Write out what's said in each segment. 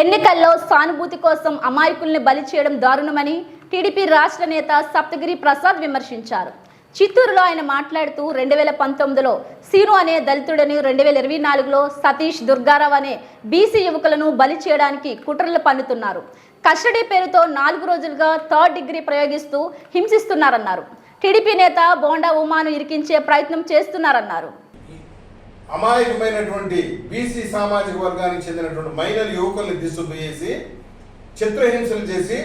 ఎన్నికల్లో సానుభూతి కోసం అమాయకుల్ని బలి చేయడం దారుణమని టీడీపీ రాష్ట్ర నేత సప్తగిరి ప్రసాద్ విమర్శించారు. చిత్తూరులో ఆయన మాట్లాడుతూ రెండు వేల పంతొమ్మిదిలో సీను అనే దళితుడని రెండు వేల ఇరవై నాలుగులో సతీష్ దుర్గారావు అనే బీసీ యువకులను బలి చేయడానికి కుట్రలు పన్నుతున్నారు. కస్టడీ పేరుతో నాలుగు రోజులుగా థర్డ్ డిగ్రీ ప్రయోగిస్తూ హింసిస్తున్నారన్నారు. టీడీపీ నేత బోండా ఉమాను ఇరికించే ప్రయత్నం చేస్తున్నారన్నారు. అమాయకమైనటువంటి బీసీ సామాజిక వర్గానికి చెందినటువంటి మైనర్ యువకుల్ని తీసుకుపోయేసి చిత్రహింసలు చేసి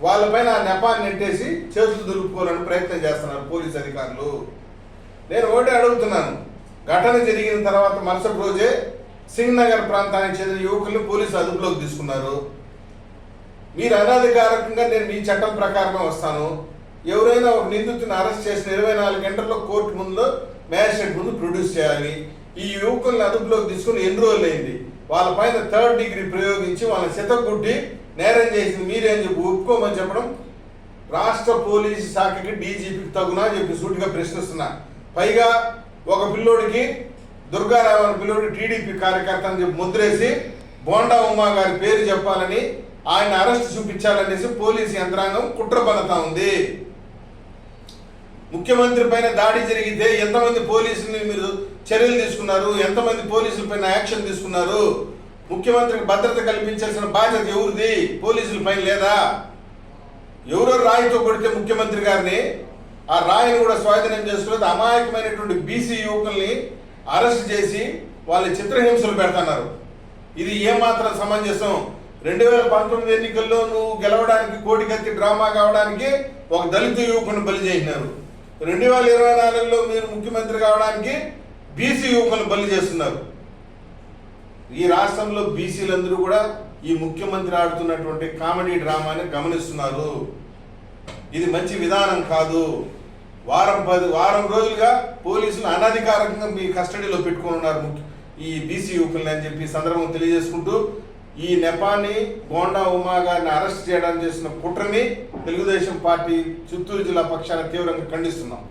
వాళ్ళపైన ఆ నెపాన్ని నెట్టేసి చేతులు దులుపుకోవాలని ప్రయత్నం చేస్తున్నారు పోలీస్ అధికారులు. నేను ఒకటే అడుగుతున్నాను. ఘటన జరిగిన తర్వాత మరుసటి రోజే సింగ్ నగర్ ప్రాంతానికి చెందిన యువకుల్ని పోలీసు అదుపులోకి తీసుకున్నారు. మీరు అనధికారికంగా నేను మీ చట్టం ప్రకారమే వస్తాను. ఎవరైనా ఒక నిందితుని అరెస్ట్ చేసిన ఇరవై నాలుగు గంటల్లో కోర్టు ముందు మ్యాజిస్ట్రేట్ ముందు ప్రొడ్యూస్ చేయాలి. ఈ యువకుల్ని అదుపులోకి తీసుకుని ఎన్ని రోజులు అయింది? వాళ్ళ పైన థర్డ్ డిగ్రీ ప్రయోగించి వాళ్ళని చితకుట్టి నేరం చేసింది మీరేం చెప్పి ఒప్పుకోమని చెప్పడం రాష్ట్ర పోలీసు శాఖకి డీజీపీకి తగునా అని చెప్పి సూటిగా ప్రశ్నిస్తున్నా పైగా ఒక పిల్లోడికి దుర్గారావు అనే పిల్లోడి టీడీపీ కార్యకర్త అని చెప్పి ముద్రేసి బోండా ఉమా గారి పేరు చెప్పాలని ఆయన అరెస్ట్ చూపించాలనేసి పోలీసు యంత్రాంగం కుట్ర పడతా ఉంది. ముఖ్యమంత్రి పైన దాడి జరిగితే ఎంతమంది పోలీసుని మీరు చర్యలు తీసుకున్నారు? ఎంతమంది పోలీసుల పైన యాక్షన్ తీసుకున్నారు? ముఖ్యమంత్రికి భద్రత కల్పించాల్సిన బాధ్యత ఎవరిది? పోలీసుల పైన లేదా? ఎవరో రాయితో కొడితే ముఖ్యమంత్రి గారిని ఆ రాయిని కూడా స్వాధీనం చేసుకుని అమాయకమైనటువంటి బీసీ యువకుల్ని అరెస్ట్ చేసి వాళ్ళ చిత్రహింసలు పెడుతున్నారు. ఇది ఏమాత్రం సమంజసం? రెండు వేల పంతొమ్మిది ఎన్నికల్లో నువ్వు గెలవడానికి కోడికత్తి డ్రామా కావడానికి ఒక దళిత యువకుని బలి చేసినారు. రెండు వేల ఇరవై నాలుగులో మీరు ముఖ్యమంత్రి కావడానికి బీసీ యువకులు బలి చేస్తున్నారు. ఈ రాష్ట్రంలో బీసీలందరూ కూడా ఈ ముఖ్యమంత్రి ఆడుతున్నటువంటి కామెడీ డ్రామాని గమనిస్తున్నారు. ఇది మంచి విధానం కాదు. వారం పది వారం రోజులుగా పోలీసులు అనధికారికంగా మీ కస్టడీలో పెట్టుకొని ఉన్నారు ముఖ్య- ఈ బీసీ యువకుల్ని అని చెప్పి సందర్భం తెలియజేసుకుంటూ ఈ నెపాన్ని గోండా ఉమా గారిని అరెస్ట్ చేయడానికి చేసిన కుట్రని తెలుగుదేశం పార్టీ చిత్తూరు జిల్లా పక్షాన తీవ్రంగా ఖండిస్తున్నాం.